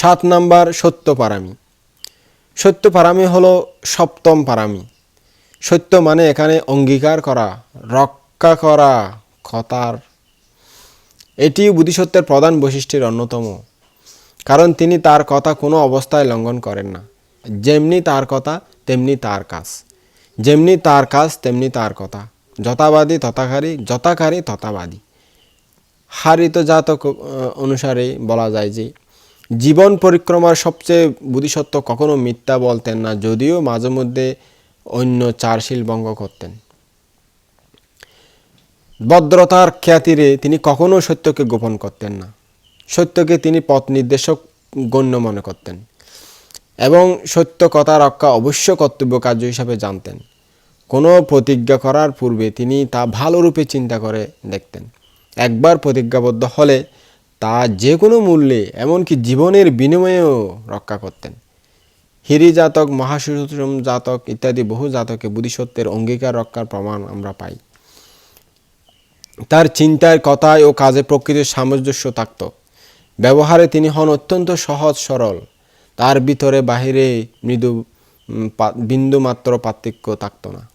সাত নাম্বার সত্য পারামি। সত্য পারামি হলো সপ্তম পারামি। সত্য মানে এখানে অঙ্গীকার করা, রক্ষা করা কথার এটি বুদ্ধিসত্ত্বের প্রধান বৈশিষ্ট্যের অন্যতম। কারণ তিনি তার কথা কোনো অবস্থায় লঙ্ঘন করেন না। যেমনি তার কথা, তেমনি তার কাজ। যেমনি তার কাজ, তেমনি তার কথা। যথাবাদী, তথাকারী, যথাকারী, তথাবাদী। হারিত জাতক অনুসারে বলা যায় যে জীবন পরিক্রমার সবচেয়ে বুদ্ধিসত্ত্ব কখনো মিথ্যা বলতেন না, যদিও মাঝে মধ্যে অন্য চারশীল ভঙ্গ করতেন। ভদ্রতার খ্যাতিরে তিনি কখনো সত্যকে গোপন করতেন না। সত্যকে তিনি পথ নির্দেশক গণ্য মনে করতেন এবং সত্য কথা রক্ষা অবশ্য কর্তব্য কার্য হিসাবে জানতেন। কোনো প্রতিজ্ঞা করার পূর্বে তিনি তা ভালোরূপে চিন্তা করে দেখতেন। একবার প্রতিজ্ঞাবদ্ধ হলে তা যে কোনো মূল্যে এমনকি জীবনের বিনিময়েও রক্ষা করতেন। হিরি জাতক মহাসুষম জাতক ইত্যাদি বহু জাতকে বুদ্ধিসত্ত্বের অঙ্গীকার রক্ষার প্রমাণ আমরা পাই। তার চিন্তায়, কথায় ও কাজে প্রকৃতির সামঞ্জস্য থাকত। ব্যবহারে তিনি হন অত্যন্ত সহজ, সরল। তার ভিতরে বাহিরে মৃদু বিন্দুমাত্র পার্থক্য থাকত না।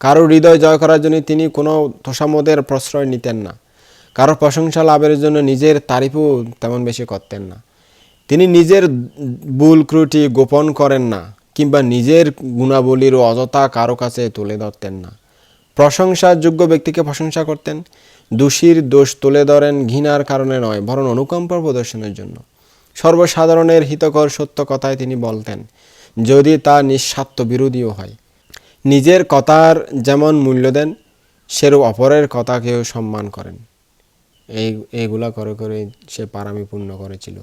কারও হৃদয় জয় করার জন্য তিনি কোনো তোষামদের প্রশ্রয় নিতেন না। কারও প্রশংসা লাভের জন্য নিজের তারিফও তেমন বেশি করতেন না। তিনি নিজের ভুল ক্রুটি গোপন করেন না কিংবা নিজের গুণাবলীর অযথা কারও কাছে তুলে ধরতেন না। প্রশংসার যোগ্য ব্যক্তিকে প্রশংসা করতেন, দোষীর দোষ তুলে ধরেন ঘৃণার কারণে নয়, বরং অনুকম্পা প্রদর্শনের জন্য। সর্বসাধারণের হিতকর সত্য কথায় তিনি বলতেন, যদি তা নিঃস্বার্থ বিরোধীও হয়। নিজের কথার যেমন মূল্য দেন, সেরূপ অপরের কথাকেও সম্মান করেন। এই এইগুলা করে করে সে পারামি পূর্ণ করেছিল।